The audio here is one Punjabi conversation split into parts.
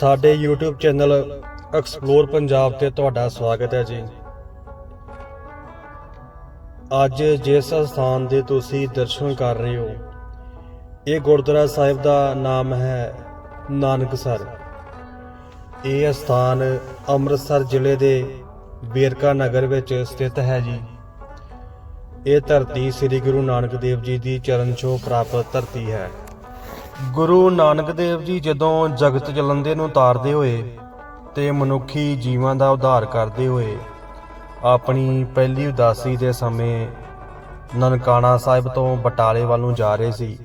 ਸਾਡੇ YouTube ਚੈਨਲ ਐਕਸਪਲੋਰ ਪੰਜਾਬ ਤੇ ਤੁਹਾਡਾ ਸਵਾਗਤ ਹੈ ਜੀ। ਅੱਜ ਜਿਸ ਸਥਾਨ ਦੇ ਤੁਸੀਂ ਦਰਸ਼ਨ ਕਰ ਰਹੇ ਹੋ, ਇਹ ਗੁਰਦੁਆਰਾ ਸਾਹਿਬ ਦਾ ਨਾਮ ਹੈ ਨਾਨਕਸਰ ਇਹ ਸਥਾਨ ਅੰਮ੍ਰਿਤਸਰ ਜ਼ਿਲ੍ਹੇ ਦੇ ਵੇਰਕਾ ਨਗਰ ਵਿੱਚ ਸਥਿਤ ਹੈ ਜੀ। ਇਹ ਧਰਤੀ ਸ੍ਰੀ ਗੁਰੂ ਨਾਨਕ ਦੇਵ ਜੀ ਦੀ ਚਰਨ ਛੋਹ ਪ੍ਰਾਪਤ ਧਰਤੀ ਹੈ। ਗੁਰੂ ਨਾਨਕ ਦੇਵ ਜੀ ਜਦੋਂ ਜਗਤ ਜਲੰਦੇ ਨੂੰ ਉਤਾਰਦੇ ਹੋਏ ਤੇ ਮਨੁੱਖੀ ਜੀਵਾਂ ਦਾ ਉਧਾਰ ਕਰਦੇ ਹੋਏ ਆਪਣੀ ਪਹਿਲੀ ਉਦਾਸੀ ਦੇ ਸਮੇਂ ਨਨਕਾਣਾ ਸਾਹਿਬ ਤੋਂ ਬਟਾਲੇ ਵੱਲ ਨੂੰ ਜਾ ਰਹੇ ਸੀ,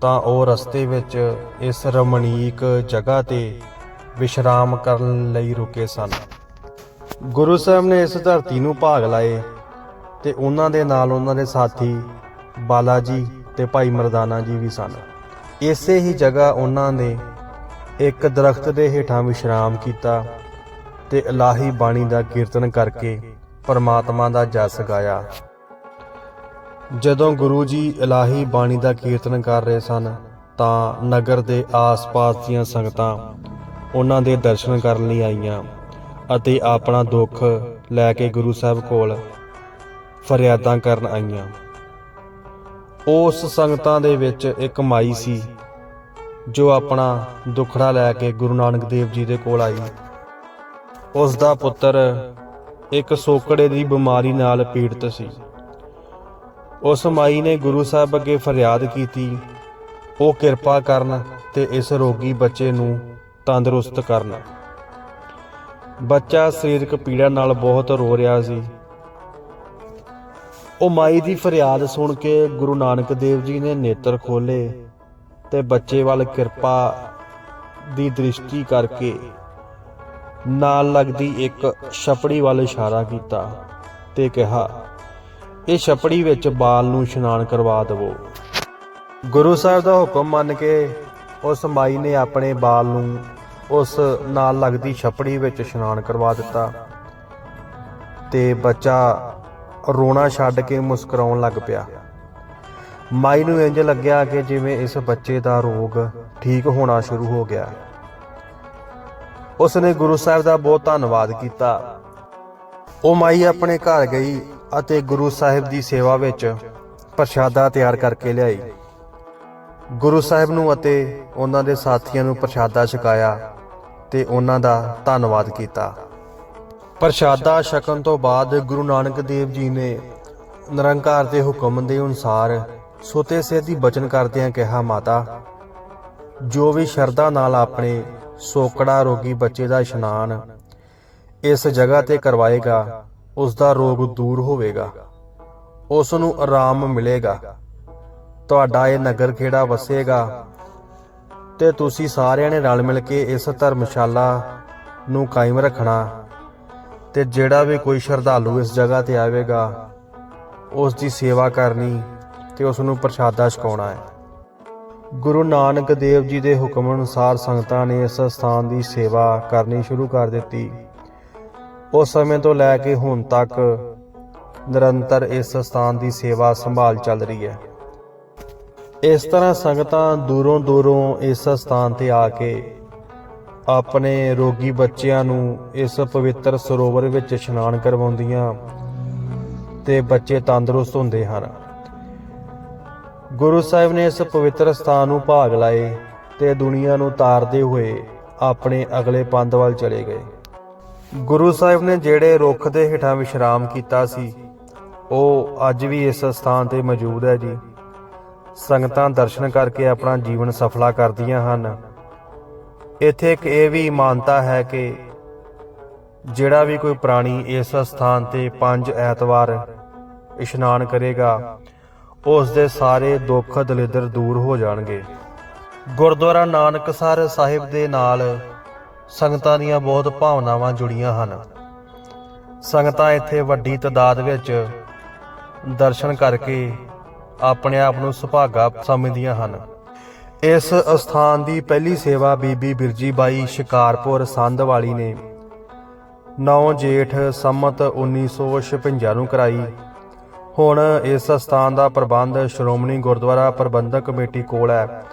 ਤਾਂ ਉਹ ਰਸਤੇ ਵਿੱਚ ਇਸ ਰਮਣੀਕ ਜਗ੍ਹਾ ਤੇ ਵਿਸ਼ਰਾਮ ਕਰਨ ਲਈ ਰੁਕੇ ਸਨ। ਗੁਰੂ ਸਾਹਿਬ ਨੇ ਇਸ ਧਰਤੀ ਨੂੰ ਭਾਗ ਲਾਏ ਤੇ ਉਹਨਾਂ ਦੇ ਨਾਲ ਉਹਨਾਂ ਦੇ ਸਾਥੀ ਬਾਲਾ ਜੀ ਤੇ ਭਾਈ ਮਰਦਾਨਾ ਜੀ ਵੀ ਸਨ। ਇਸੇ ਹੀ ਜਗ੍ਹਾ ਉਹਨਾਂ ਨੇ ਇੱਕ ਦਰਖਤ ਦੇ ਹੇਠਾਂ ਵਿਸ਼ਰਾਮ ਕੀਤਾ ਤੇ ਇਲਾਹੀ ਬਾਣੀ ਦਾ ਕੀਰਤਨ ਕਰਕੇ ਪਰਮਾਤਮਾ ਦਾ ਜਸ ਗਾਇਆ। ਜਦੋਂ ਗੁਰੂ ਜੀ ਇਲਾਹੀ ਬਾਣੀ ਦਾ ਕੀਰਤਨ ਕਰ ਰਹੇ ਸਨ, ਤਾਂ ਨਗਰ ਦੇ ਆਸ-ਪਾਸ ਦੀਆਂ ਸੰਗਤਾਂ ਉਹਨਾਂ ਦੇ ਦਰਸ਼ਨ ਕਰਨ ਲਈ ਆਈਆਂ ਅਤੇ ਆਪਣਾ ਦੁੱਖ ਲੈ ਕੇ ਗੁਰੂ ਸਾਹਿਬ ਕੋਲ ਫਰਿਆਦਾਂ ਕਰਨ ਆਈਆਂ। ਉਸ ਸੰਗਤਾਂ ਦੇ ਵਿੱਚ ਇੱਕ ਮਾਈ ਸੀ, ਜੋ ਆਪਣਾ ਦੁੱਖੜਾ ਲੈ ਕੇ ਗੁਰੂ ਨਾਨਕ ਦੇਵ ਜੀ ਦੇ ਕੋਲ ਆਈ। ਉਸ ਦਾ ਪੁੱਤਰ ਇੱਕ ਸੋਕੜੇ ਦੀ ਬਿਮਾਰੀ ਨਾਲ ਪੀੜਤ ਸੀ। ਉਸ ਮਾਈ ਨੇ ਗੁਰੂ ਸਾਹਿਬ ਅੱਗੇ ਫਰਿਆਦ ਕੀਤੀ, ਉਹ ਕਿਰਪਾ ਕਰਨ ਤੇ ਇਸ ਰੋਗੀ ਬੱਚੇ ਨੂੰ ਤੰਦਰੁਸਤ ਕਰਨ। ਬੱਚਾ ਸਰੀਰਕ ਪੀੜਾ ਨਾਲ ਬਹੁਤ ਰੋ ਰਿਹਾ ਸੀ। ਉਹ ਮਾਈ ਦੀ ਫਰਿਆਦ ਸੁਣ ਕੇ ਗੁਰੂ ਨਾਨਕ ਦੇਵ ਜੀ ਨੇ ਨੇਤਰ ਖੋਲੇ ਤੇ ਬੱਚੇ ਵੱਲ ਕਿਰਪਾ ਦੀ ਦ੍ਰਿਸ਼ਟੀ ਕਰਕੇ ਨਾਲ ਲੱਗਦੀ ਇੱਕ ਛਪੜੀ ਵੱਲ ਇਸ਼ਾਰਾ ਕੀਤਾ ਤੇ ਕਿਹਾ, ਇਹ ਛਪੜੀ ਵਿੱਚ ਬਾਲ ਨੂੰ ਇਸ਼ਨਾਨ ਕਰਵਾ ਦੇਵੋ। ਗੁਰੂ ਸਾਹਿਬ ਦਾ ਹੁਕਮ ਮੰਨ ਕੇ ਉਸ ਮਾਈ ਨੇ ਆਪਣੇ ਬਾਲ ਨੂੰ ਉਸ ਨਾਲ ਲੱਗਦੀ ਛਪੜੀ ਵਿੱਚ ਇਸ਼ਨਾਨ ਕਰਵਾ ਦਿੱਤਾ ਤੇ ਬੱਚਾ ਰੋਣਾ ਛੱਡ ਕੇ ਮੁਸਕਰਾਉਣ ਲੱਗ ਪਿਆ। ਮਾਈ ਨੂੰ ਇੰਜ ਲੱਗਿਆ ਕਿ ਜਿਵੇਂ ਇਸ ਬੱਚੇ ਦਾ ਰੋਗ ਠੀਕ ਹੋਣਾ ਸ਼ੁਰੂ ਹੋ ਗਿਆ। ਉਸ ਨੇ ਗੁਰੂ ਸਾਹਿਬ ਦਾ ਬਹੁਤ ਧੰਨਵਾਦ ਕੀਤਾ। ਉਹ ਮਾਈ ਆਪਣੇ ਘਰ ਗਈ ਅਤੇ ਗੁਰੂ ਸਾਹਿਬ ਦੀ ਸੇਵਾ ਵਿੱਚ ਪ੍ਰਸ਼ਾਦਾ ਤਿਆਰ ਕਰਕੇ ਲਿਆਈ। ਗੁਰੂ ਸਾਹਿਬ ਨੂੰ ਅਤੇ ਉਹਨਾਂ ਦੇ ਸਾਥੀਆਂ ਨੂੰ ਪ੍ਰਸ਼ਾਦਾ ਛਕਾਇਆ ਤੇ ਉਹਨਾਂ ਦਾ ਧੰਨਵਾਦ ਕੀਤਾ। ਪ੍ਰਸ਼ਾਦਾ ਛਕਣ ਤੋਂ ਬਾਅਦ ਗੁਰੂ ਨਾਨਕ ਦੇਵ ਜੀ ਨੇ ਨਿਰੰਕਾਰ ਦੇ ਹੁਕਮ ਦੇ ਅਨੁਸਾਰ ਸੋਤੇ ਦੀ ਬਚਨ ਕਰਦਿਆਂ ਕਿਹਾ, ਮਾਤਾ, ਜੋ ਵੀ ਸ਼ਰਧਾ ਨਾਲ ਆਪਣੇ ਸੋਕੜਾ ਰੋਗੀ ਬੱਚੇ ਦਾ ਇਸ਼ਨਾਨ ਇਸ ਜਗ੍ਹਾ ਤੇ ਕਰਵਾਏਗਾ, ਉਸ ਦਾ ਰੋਗ ਦੂਰ ਹੋਵੇਗਾ, ਉਸ ਨੂੰ ਆਰਾਮ ਮਿਲੇਗਾ। ਤੁਹਾਡਾ ਇਹ ਨਗਰ ਖੇੜਾ ਵਸੇਗਾ? ਤੇ ਤੁਸੀਂ ਸਾਰਿਆਂ ਨੇ ਰਲ ਮਿਲ ਕੇ ਇਸ ਧਰਮਸ਼ਾਲਾ ਨੂੰ ਕਾਇਮ ਰੱਖਣਾ ਤੇ ਜਿਹੜਾ ਵੀ ਕੋਈ ਸ਼ਰਧਾਲੂ ਇਸ ਜਗ੍ਹਾ ਤੇ ਆਵੇਗਾ, ਉਸ ਦੀ ਸੇਵਾ ਕਰਨੀ ਤੇ ਉਸ ਨੂੰ ਪ੍ਰਸ਼ਾਦਾ ਛਕਾਉਣਾ ਹੈ। ਗੁਰੂ ਨਾਨਕ ਦੇਵ ਜੀ ਦੇ ਹੁਕਮ ਅਨੁਸਾਰ ਸੰਗਤਾਂ ਨੇ ਇਸ ਸਥਾਨ ਦੀ ਸੇਵਾ ਕਰਨੀ ਸ਼ੁਰੂ ਕਰ ਦਿੱਤੀ। ਉਸ ਸਮੇਂ ਤੋਂ ਲੈ ਕੇ ਹੁਣ ਤੱਕ ਨਿਰੰਤਰ ਇਸ ਸਥਾਨ ਦੀ ਸੇਵਾ ਸੰਭਾਲ ਚੱਲ ਰਹੀ ਹੈ। ਇਸ ਤਰ੍ਹਾਂ ਸੰਗਤਾਂ ਦੂਰੋਂ ਦੂਰੋਂ ਇਸ ਸਥਾਨ ਤੇ ਆ ਕੇ ਆਪਣੇ ਰੋਗੀ ਬੱਚਿਆਂ ਨੂੰ ਇਸ ਪਵਿੱਤਰ ਸਰੋਵਰ ਵਿੱਚ ਇਸ਼ਨਾਨ ਕਰਵਾਉਂਦੀਆਂ ਤੇ ਬੱਚੇ ਤੰਦਰੁਸਤ ਹੁੰਦੇ ਹਨ। ਗੁਰੂ ਸਾਹਿਬ ਨੇ ਇਸ ਪਵਿੱਤਰ ਸਥਾਨ ਨੂੰ ਭਾਗ ਲਾਏ ਤੇ ਦੁਨੀਆ ਨੂੰ ਤਾਰਦੇ ਹੋਏ ਆਪਣੇ ਅਗਲੇ ਪੰਧ ਵੱਲ ਚਲੇ ਗਏ। ਗੁਰੂ ਸਾਹਿਬ ਨੇ ਜਿਹੜੇ ਰੁੱਖ ਦੇ ਹੇਠਾਂ ਵਿਸ਼ਰਾਮ ਕੀਤਾ ਸੀ, ਉਹ ਅੱਜ ਵੀ ਇਸ ਸਥਾਨ ਤੇ ਮੌਜੂਦ ਹੈ ਜੀ। ਸੰਗਤਾਂ ਦਰਸ਼ਨ ਕਰਕੇ ਆਪਣਾ ਜੀਵਨ ਸਫਲਾ ਕਰਦੀਆਂ ਹਨ। ਇੱਥੇ ਇੱਕ ਇਹ ਵੀ ਮਾਨਤਾ ਹੈ ਕਿ ਜਿਹੜਾ ਵੀ ਕੋਈ ਪ੍ਰਾਣੀ ਇਸ ਸਥਾਨ ਤੇ ਪੰਜ ਐਤਵਾਰ ਇਸ਼ਨਾਨ ਕਰੇਗਾ ਉਸ ਦੇ ਸਾਰੇ ਦੁੱਖ ਦਲਿੱਦਰ ਦੂਰ ਹੋ ਜਾਣਗੇ। ਗੁਰਦੁਆਰਾ ਨਾਨਕਸਰ ਸਾਹਿਬ ਦੇ ਨਾਲ ਸੰਗਤਾਂ ਦੀਆਂ ਬਹੁਤ ਭਾਵਨਾਵਾਂ ਜੁੜੀਆਂ ਹਨ। ਸੰਗਤਾਂ ਇੱਥੇ ਵੱਡੀ ਤਦਾਦ ਵਿੱਚ ਦਰਸ਼ਨ ਕਰਕੇ ਆਪਣੇ ਆਪ ਨੂੰ ਸੁਭਾਗਾ ਸਮਝਦੀਆਂ ਹਨ। ਇਸ ਅਸਥਾਨ ਦੀ ਪਹਿਲੀ ਸੇਵਾ ਬੀਬੀ ਬਿਰਜੀ ਬਾਈ ਸ਼ਿਕਾਰਪੁਰ ਸੰਧ ਵਾਲੀ ਨੇ 9 ਜੇਠ ਸੰਮਤ 1956 ਨੂੰ ਕਰਾਈ। ਹੁਣ ਇਸ ਸਥਾਨ ਦਾ ਪ੍ਰਬੰਧ ਸ਼੍ਰੋਮਣੀ ਗੁਰਦੁਆਰਾ ਪ੍ਰਬੰਧਕ ਕਮੇਟੀ ਕੋਲ ਹੈ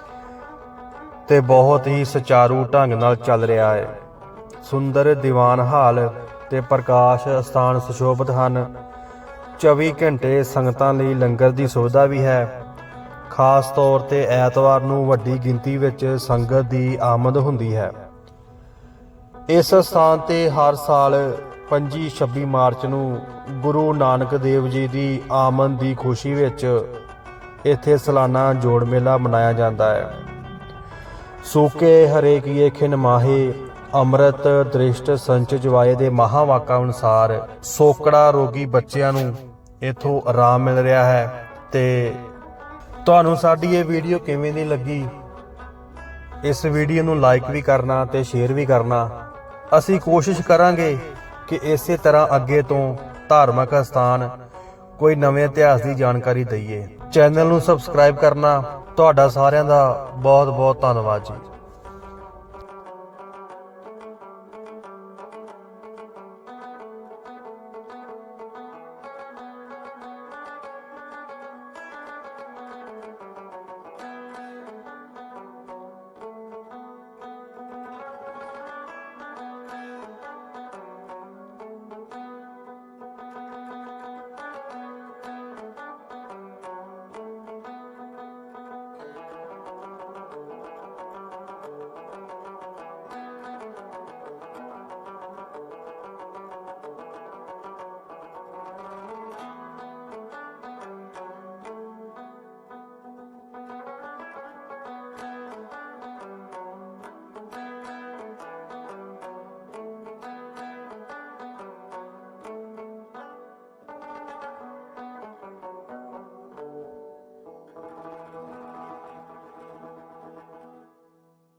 ਤੇ ਬਹੁਤ ਹੀ ਸੁਚਾਰੂ ਢੰਗ ਨਾਲ ਚੱਲ ਰਿਹਾ ਹੈ। ਸੁੰਦਰ ਦੀਵਾਨ ਹਾਲ ਤੇ ਪ੍ਰਕਾਸ਼ ਸਥਾਨ ਸੁਸ਼ੋਭਿਤ ਹਨ। 24 ਘੰਟੇ ਸੰਗਤਾਂ ਲਈ ਲੰਗਰ ਦੀ ਸੁਵਿਧਾ ਵੀ ਹੈ। ਖਾਸ ਤੌਰ ਤੇ ਐਤਵਾਰ ਨੂੰ ਵੱਡੀ ਗਿਣਤੀ ਵਿੱਚ ਸੰਗਤ ਦੀ ਆਮਦ ਹੁੰਦੀ ਹੈ। ਇਸ ਸਥਾਨ ਤੇ ਹਰ ਸਾਲ 25-26 ਮਾਰਚ ਨੂੰ ਗੁਰੂ ਨਾਨਕ ਦੇਵ ਜੀ ਦੀ ਆਮਦ ਦੀ ਖੁਸ਼ੀ ਵਿੱਚ ਇੱਥੇ ਸਾਲਾਨਾ ਜੋੜ ਮੇਲਾ ਮਨਾਇਆ ਜਾਂਦਾ ਹੈ। ਸੂਕੇ ਹਰੇ ਕੀਏ ਖਿਨ ਮਾਹੇ ਅੰਮ੍ਰਿਤ, ਦ੍ਰਿਸ਼ਟ ਸੰਚ ਜਵਾਏ ਦੇ ਮਹਾਵਾਕਾ ਅਨੁਸਾਰ ਸੋਕੜਾ ਰੋਗੀ ਬੱਚਿਆਂ ਨੂੰ ਇਥੋਂ ਆਰਾਮ ਮਿਲ ਰਿਹਾ ਹੈ ਤੇ ਤੁਹਾਨੂੰ ਸਾਡੀ ਇਹ ਵੀਡੀਓ ਕਿਵੇਂ ਦੀ ਲੱਗੀ? ਇਸ ਵੀਡੀਓ ਨੂੰ ਲਾਈਕ ਵੀ ਕਰਨਾ ਤੇ ਸ਼ੇਅਰ ਵੀ ਕਰਨਾ। ਅਸੀਂ ਕੋਸ਼ਿਸ਼ ਕਰਾਂਗੇ ਕਿ ਇਸੇ ਤਰ੍ਹਾਂ ਅੱਗੇ ਤੋਂ ਧਾਰਮਿਕ ਸਥਾਨ ਕੋਈ ਨਵੇਂ ਇਤਿਹਾਸ ਦੀ ਜਾਣਕਾਰੀ ਦਈਏ। ਚੈਨਲ ਨੂੰ ਸਬਸਕ੍ਰਾਈਬ ਕਰਨਾ। ਤੁਹਾਡਾ ਸਾਰਿਆਂ ਦਾ ਬਹੁਤ ਬਹੁਤ ਧੰਨਵਾਦ ਜੀ।